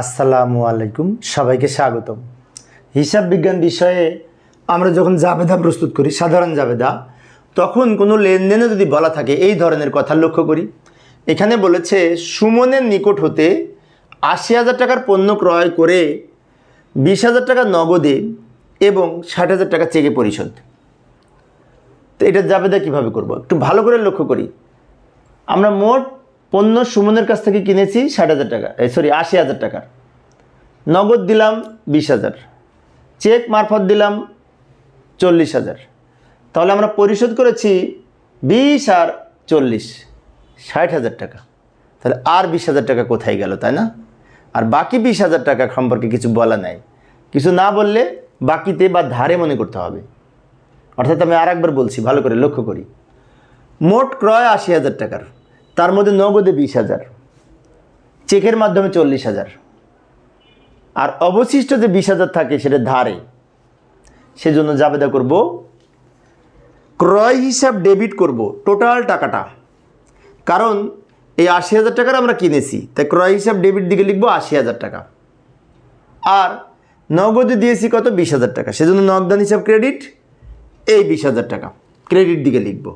আসসালামু আলাইকুম, সবাইকে স্বাগতম। হিসাব বিজ্ঞান বিষয়ে আমরা যখন জাবেদা প্রস্তুত করি, সাধারণ জাবেদা, তখন কোনো লেনদেনে যদি বলা থাকে, এই ধরনের কথা লক্ষ্য করি। এখানে বলেছে, সুমনের নিকট হতে আশি হাজার টাকার পণ্য ক্রয় করে বিশ হাজার টাকা নগদে এবং ষাট হাজার টাকা চেকে পরিশোধ। তো এটা জাবেদা কীভাবে করব? একটু ভালো করে লক্ষ্য করি। আমরা মোট পণ্য সুমনের কাছ থেকে কিনেছি ষাট হাজার টাকা সরি আশি হাজার টাকার। নগদ দিলাম বিশ হাজার। চেক মারফত দিলাম চল্লিশ হাজার। তাহলে আমরা পরিশোধ করেছি বিশ আর চল্লিশ, ষাট হাজার টাকা। তাহলে আর বিশ হাজার টাকা কোথায় গেল, তাই না? আর বাকি বিশ হাজার টাকা সম্পর্কে কিছু বলা নাই। কিছু না বললে বাকিতে বা ধারে মনে করতে হবে। অর্থাৎ আমি আর একবার বলছি, ভালো করে লক্ষ্য করি। মোট ক্রয় আশি হাজার টাকার। তার মধ্যে নগদে বিশ হাজার, চেকের মাধ্যমে চল্লিশ হাজার। আর অবশিষ্ট যে বিশ হাজার থাকে সেটা ধারে, সেজন্য জাবেদা করব, ক্রয় হিসাব ডেবিট করব টোটাল টাকাটা। কারণ এই আশি হাজার টাকার আমরা কিনেছি, তাই ক্রয় হিসাব ডেবিট দিকে লিখব আশি হাজার টাকা। আর নগদে দিয়েছি কত? বিশ হাজার টাকা। সেজন্য নগদান হিসাব ক্রেডিট, এই বিশ হাজার টাকা। ক্রেডিট দিকে লিখব।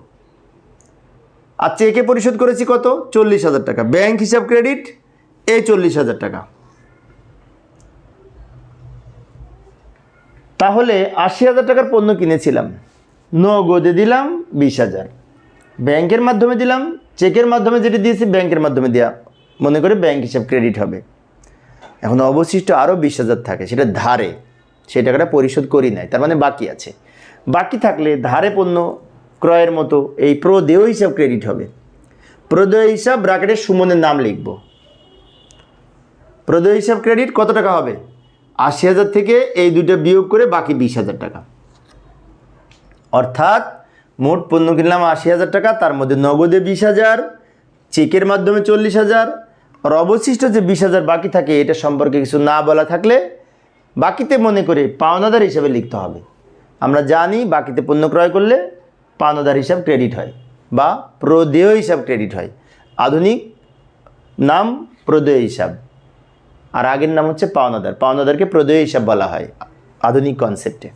আর চেকে পরিশোধ করেছি কত? চল্লিশ হাজার টাকা। ব্যাংক হিসাব ক্রেডিট এই চল্লিশ হাজার টাকা। তাহলে আশি হাজার টাকার পণ্য কিনেছিলাম। নগদে দিলাম বিশ হাজার। ব্যাংকের মাধ্যমে দিলাম, চেকের মাধ্যমে যেটা দিয়েছি, ব্যাংকের মাধ্যমে দেওয়া মনে করে ব্যাংক হিসাব ক্রেডিট হবে। এখন অবশিষ্ট আরও বিশ হাজার থাকে, সেটা ধারে। সেই টাকাটা পরিশোধ করি নাই, তার মানে বাকি আছে। বাকি থাকলে ধারে পণ্য ক্রয়ের মতো, এই প্রদেয় হিসাব ক্রেডিট হবে। প্রদেয় হিসাব ব্রাকেটে সুমনের নাম লিখব। প্রদেয় হিসাব ক্রেডিট কত টাকা হবে? আশি হাজার থেকে এই দুইটা বিয়োগ করে বাকি বিশ হাজার টাকা। অর্থাৎ, মোট পণ্য কিনলাম আশি হাজার টাকা, তার মধ্যে নগদে বিশ হাজার, চেকের মাধ্যমে চল্লিশ হাজার, আর অবশিষ্ট যে বিশ হাজার বাকি থাকে, এটা সম্পর্কে কিছু না বলা থাকলে বাকিতে মনে করে পাওনাদার হিসাবে লিখতে হবে। আমরা জানি বাকিতে পণ্য ক্রয় করলে পাওনাদার হিসাব ক্রেডিট হয় বা প্রদেয় হিসাব ক্রেডিট হয়। আধুনিক নাম প্রদেয় হিসাব। আর আগের নাম হচ্ছে পাওনাদার। পাওনাদারকে প্রদেয় হিসাব বলা হয় আধুনিক কনসেপ্টে